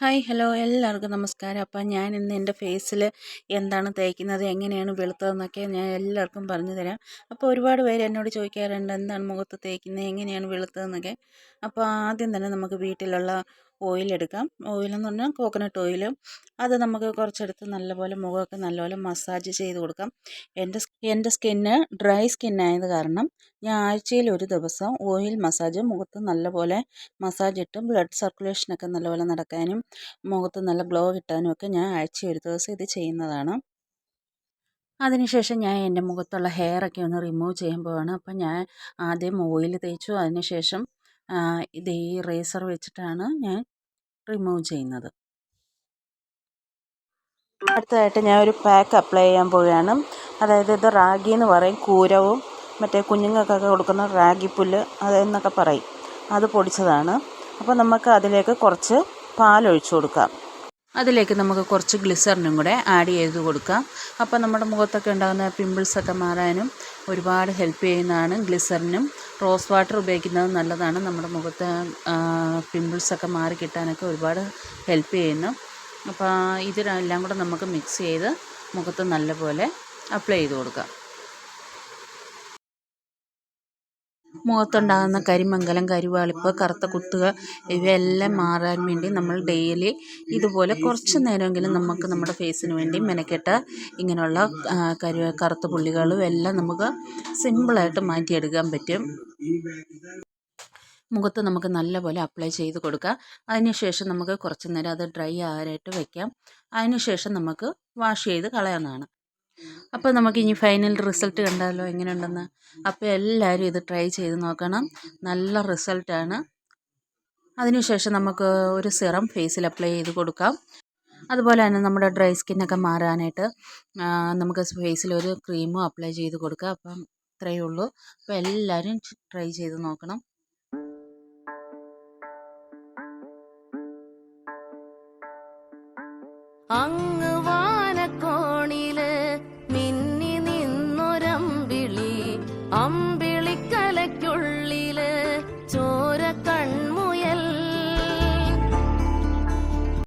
Hi hello എല്ലാവർക്കും നമസ്കാരം. അപ്പം ഞാൻ ഇന്ന് എന്റെ ഫേസിൽ എന്താണ് തേക്കുന്നത് എങ്ങനെയാണ് വെളുത്തതെന്നൊക്കെ ഞാൻ എല്ലാവർക്കും പറഞ്ഞു തരാം. അപ്പോൾ ഒരുപാട് പേര് എന്നോട് ചോദിക്കാറുണ്ട് എന്താണ് മുഖത്ത് തേക്കുന്നത് എങ്ങനെയാണ് വെളുത്തതെന്നൊക്കെ. അപ്പോൾ ആദ്യം തന്നെ നമുക്ക് വീട്ടിലുള്ള ഓയിൽ എടുക്കാം. ഓയിൽ എന്ന് പറഞ്ഞാൽ കോക്കനട്ട് ഓയിൽ അത് നമുക്ക് കുറച്ചെടുത്ത് നല്ലപോലെ മുഖമൊക്കെ നല്ലപോലെ മസാജ് ചെയ്ത് കൊടുക്കാം. എന്റെ എന്റെ സ്കിന്ന് ഡ്രൈ സ്കിന്നായത് കാരണം ഞാൻ ആഴ്ചയിൽ ഒരു ദിവസം ഓയിൽ മസാജ് മുഖത്ത് നല്ലപോലെ മസാജ് ഇട്ട് ബ്ലഡ് സർക്കുലേഷനൊക്കെ നല്ലപോലെ നടക്കാനും മുഖത്ത് നല്ല ഗ്ലോ കിട്ടാനും ഒക്കെ ഞാൻ ആഴ്ചയിൽ ഒരു ദിവസം ഇത് ചെയ്യുന്നതാണ്. അതിനുശേഷം ഞാൻ എന്റെ മുഖത്തുള്ള ഹെയറൊക്കെ ഒന്ന് റിമൂവ് ചെയ്യാൻ പോവാണ്. അപ്പം ഞാൻ ആദ്യം ഓയിൽ തേച്ചു. അതിനുശേഷം ഇത് ഈ റേസർ വെച്ചിട്ടാണ് ഞാൻ റിമൂവ് ചെയ്യുന്നത്. അടുത്തതായിട്ട് ഞാൻ ഒരു പാക്ക് അപ്ലൈ ചെയ്യാൻ പോവുകയാണ്. അതായത് ഇത് റാഗി എന്ന് പറയും. കൂരവും മറ്റേ കുഞ്ഞുങ്ങൾക്കൊക്കെ കൊടുക്കുന്ന റാഗി പുല്ല് അതെന്നൊക്കെ പറയും. അത് പൊടിച്ചതാണ്. അപ്പോൾ നമുക്ക് അതിലേക്ക് കുറച്ച് പാലൊഴിച്ചു കൊടുക്കാം. അതിലേക്ക് നമുക്ക് കുറച്ച് ഗ്ലിസറിനും കൂടെ ആഡ് ചെയ്ത് കൊടുക്കാം. അപ്പോൾ നമ്മുടെ മുഖത്തൊക്കെ ഉണ്ടാകുന്ന പിമ്പിൾസൊക്കെ മാറാനും ഒരുപാട് ഹെൽപ്പ് ചെയ്യുന്നതാണ് ഗ്ലിസറിനും റോസ് വാട്ടർ ഉപയോഗിക്കുന്നത് നല്ലതാണ്. നമ്മുടെ മുഖത്ത് പിമ്പിൾസൊക്കെ മാറി കിട്ടാനൊക്കെ ഒരുപാട് ഹെൽപ്പ് ചെയ്യുന്നു. അപ്പോൾ ഇതിനെല്ലാം കൂടെ നമുക്ക് മിക്സ് ചെയ്ത് മുഖത്ത് നല്ലപോലെ അപ്ലൈ ചെയ്ത് കൊടുക്കാം. മുഖത്തുണ്ടാകുന്ന കരിമംഗലം കരുവാളിപ്പ് കറുത്ത കുത്തുകൾ ഇവയെല്ലാം മാറാൻ വേണ്ടി നമ്മൾ ഡെയിലി ഇതുപോലെ കുറച്ച് നേരമെങ്കിലും നമുക്ക് നമ്മുടെ ഫേസിന് വേണ്ടി മെനക്കെട്ട് ഇങ്ങനെയുള്ള കരു കറുത്ത പുള്ളികളും എല്ലാം നമുക്ക് സിമ്പിളായിട്ട് മാറ്റിയെടുക്കാൻ പറ്റും. മുഖത്ത് നമുക്ക് നല്ലപോലെ അപ്ലൈ ചെയ്ത് കൊടുക്കാം. അതിനുശേഷം നമുക്ക് കുറച്ച് നേരം അത് ഡ്രൈ ആകാനായിട്ട് വെക്കാം. അതിനുശേഷം നമുക്ക് വാഷ് ചെയ്ത് കളയാവുന്നതാണ്. അപ്പോൾ നമുക്ക് ഇനി ഫൈനൽ റിസൾട്ട് കണ്ടാലോ എങ്ങനെയുണ്ടെന്ന്. അപ്പോൾ എല്ലാവരും ഇത് ട്രൈ ചെയ്ത് നോക്കണം. നല്ല റിസൾട്ടാണ് അതിനുശേഷം നമുക്ക് ഒരു സിറം ഫേസിൽ അപ്ലൈ ചെയ്ത് കൊടുക്കാം. അതുപോലെ തന്നെ നമ്മുടെ ഡ്രൈ സ്കിന്നൊക്കെ മാറാനായിട്ട് നമുക്ക് ഫേസിൽ ഒരു ക്രീമും അപ്ലൈ ചെയ്ത് കൊടുക്കാം. അപ്പം ഇത്രയേ ഉള്ളൂ. അപ്പോൾ എല്ലാവരും ട്രൈ ചെയ്ത് നോക്കണം. അങ്ങ് I'm.